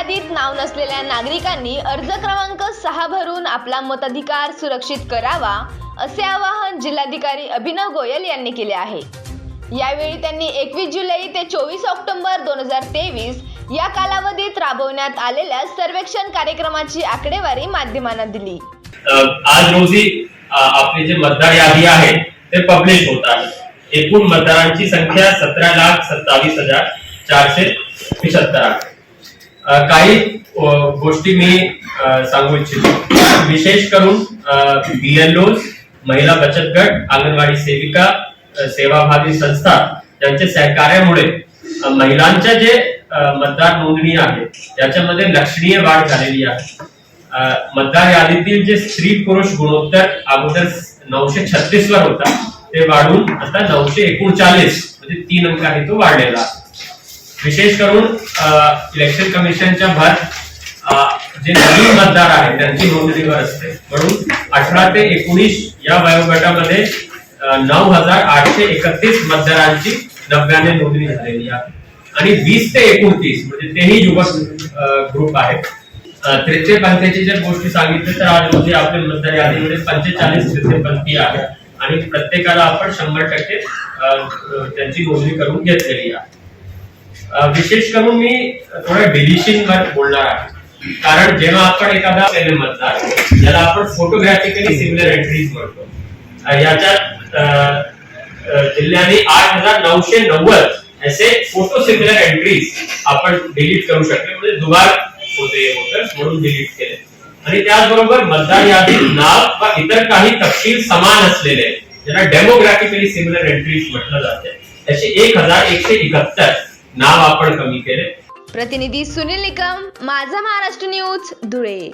यादीत नाव नसलेल्या नागरिकांनी अर्ज क्रमांक सहा भरून आपला मताधिकार सुरक्षित करावा असे आवाहन जिल्हाधिकारी अभिनव गोयल यांनी केले आहे. यावेळी त्यांनी एकवीस जुलै ते चोवीस ऑक्टोबर दोन हजार तेवीस या कालावधीत राबवण्यात आलेल्या सर्वेक्षण कार्यक्रमाची आकडेवारी माध्यमांना दिली. आज रोजी आपली जे मतदार यादी आहे ते पब्लिश होत आहे. एकूण मतदारांची संख्या सतरा लाख सत्तावीस हजार चारशे पंच्याहत्तर आहे. काही गोष्टी मी सांगू इच्छितो विशेष करून बीएलओ महिला बचत गट अंगणवाडी सेविका सेवाभावी संस्था यांच्या सहकार्यामुळे महिलांच्या जे मतदार नोंदणी आहे त्याच्यामध्ये लक्षणीय वाढ झालेली आहे मतदार यादीतील जे स्त्री पुरुष गुणोत्तर अगोदर नऊशे छत्तीस वर होता ते वाढून आता नऊशे एकोणचाळीस म्हणजे तीन अंक आहे तो वाढलेला आहे. विशेष करून इलेक्शन कमिशनच्या भर जे नवीन मतदार आहेत त्यांची नोंदणीवर असते. म्हणून अठरा ते एकोणीस या वयोगटामध्ये नऊ हजार आठशे एकतीस मतदारांची नव्याने नोंदणी झालेली आहे. आणि वीस ते एकोणतीस म्हणजे तेही युवक ग्रुप आहेत अ, तृतीय जर गोष्टी सांगितली तर आज म्हणजे आपले मतदार यादीमध्ये पंचेचाळीस तृतीय पंथी आहे. आणि प्रत्येकाला आपण शंभर टक्के त्यांची नोंदणी करून घेतलेली आहे. विशेष करून मी थोडं डिलिशन बोलणार आहे. कारण जेव्हा आपण एखादा मतदार ज्याला आपण फोटोग्राफिकली सिमिलर एंट्रीज म्हणतो याच्यात जिल्ह्याने आठ हजार नऊशे नव्वद असे फोटो सिमिलर एंट्रीज आपण डिलीट करू शकले. म्हणजे दुबार होते वोटर्स म्हणून डिलीट केले. आणि त्याचबरोबर मतदार यादीत नाव व इतर काही तपशील समान असलेले ज्यांना डेमोग्राफिकली सिमिलर एंट्रीज म्हटलं जाते. त्याचे एक हजार एकशे एकाहत्तर नाव आपण कमी केले प्रतिनिधी सुनील निकम माझा महाराष्ट्र न्यूज धुळे.